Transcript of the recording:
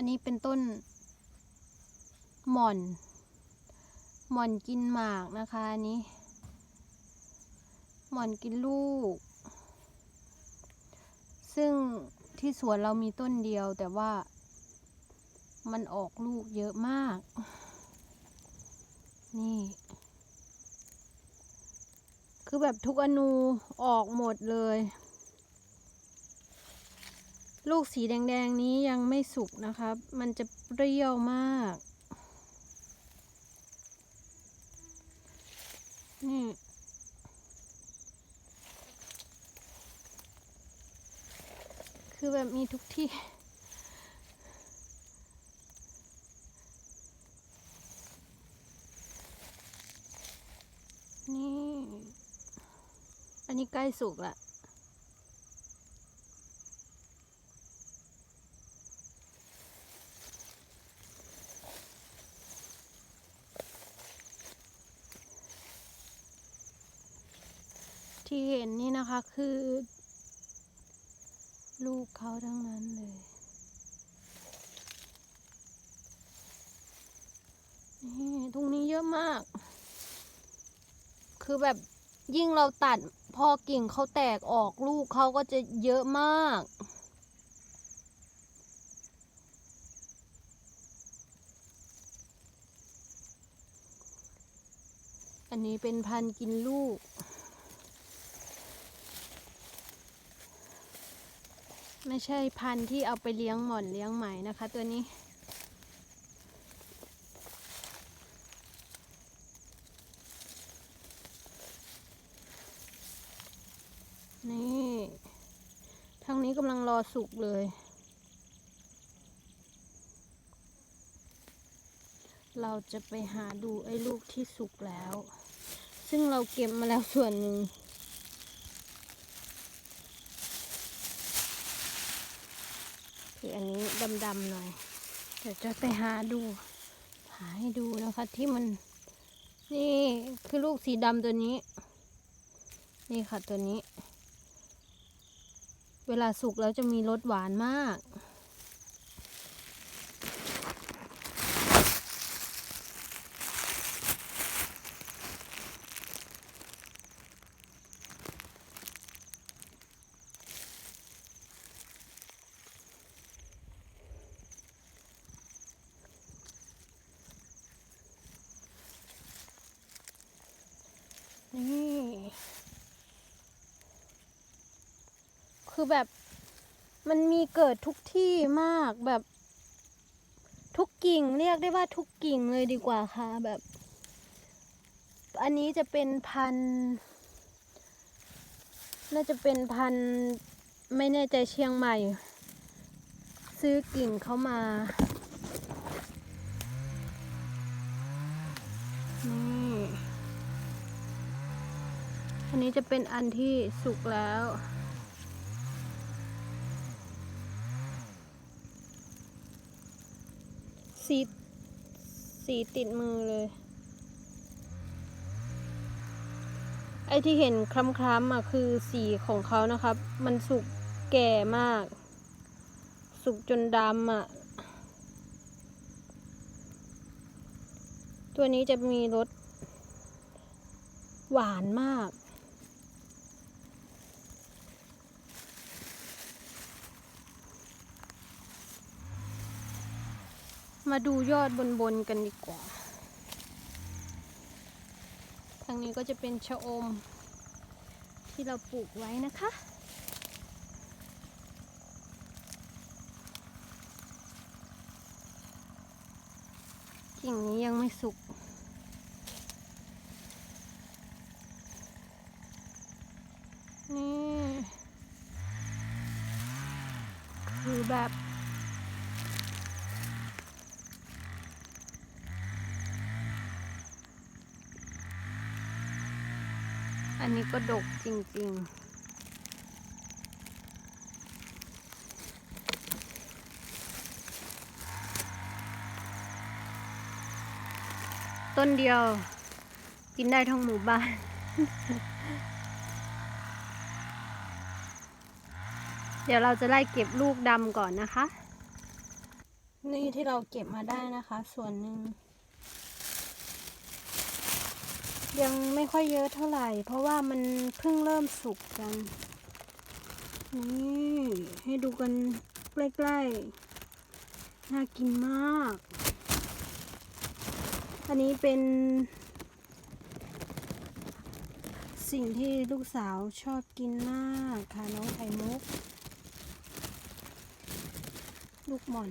อันนี้เป็นต้นหม่อน หม่อนกินหมากนะคะอันนี้ หม่อนกินลูก ซึ่งที่สวนเรามีต้นเดียวแต่ว่ามันออกลูกเยอะมาก นี่ คือแบบทุกอนูออกหมดเลย ลูกสีแดงๆนี้ยังไม่สุกนะครับ มันจะเปรี้ยวมาก นี่คือแบบมีทุกที่ นี่ อันนี้ใกล้สุกละ ที่เห็นนี่นะคะคือ ลูกเขาทั้งนั้นเลย นี่ตรงนี้เยอะมาก คือแบบยิ่งเราตัดพอกิ่งเขาแตกออกลูกเขาก็จะเยอะมาก อันนี้เป็นพันกินลูก ไม่ใช่พันธุ์ที่เอาไปเลี้ยงหม่อนเลี้ยงไหมนะคะ ตัวนี้ นี่ทางนี้กำลังรอสุกเลย เราจะไปหาดูไอ้ลูกที่สุกแล้ว ซึ่งเราเก็บมาแล้วส่วนหนึ่ง คืออันนี้ดำๆหน่อยเดี๋ยวจะไปหาดู หาให้ดูนะคะที่มัน นี่คือลูกสีดำตัวนี้ นี่ค่ะตัวนี้ เวลาสุกแล้วจะมีรสหวานมาก นี่ คือแบบมันมีเกิดทุกที่มากแบบทุกกิ่งเรียกได้ว่าทุกกิ่งเลยดีกว่าค่ะแบบ อันนี้จะเป็นพัน น่าจะเป็นพันไม่แน่ใจเชียงใหม่ ซื้อกิ่งเข้ามานี่อันนี้จะเป็นอันที่สุกแล้ว สีสีติดมือเลย ไอที่เห็นคล้ำๆอะคือสีของเขานะครับ มันสุกแก่มาก สุกจนดำอะ ตัวนี้จะมีรสหวานมาก มาดูยอดบนๆกันดีกว่า ทางนี้ก็จะเป็นชะอม ที่เราปลูกไว้นะคะ กิ่งนี้ยังไม่สุกนี่คือแบบ อันนี้ก็ดกจริงๆต้นเดียวกินได้ทั้งหมู่บ้าน เดี๋ยวเราจะไล่เก็บลูกดำก่อนนะคะ นี่ที่เราเก็บมาได้นะคะ ส่วนหนึ่ง ยังไม่ค่อยเยอะเท่าไหร่ เพราะว่ามันเพิ่งเริ่มสุกกัน นี่ให้ดูกันใกล้ๆ น่ากินมาก อันนี้เป็น สิ่งที่ลูกสาวชอบกินมากค่ะน้องไข่มุก ลูกหม่อน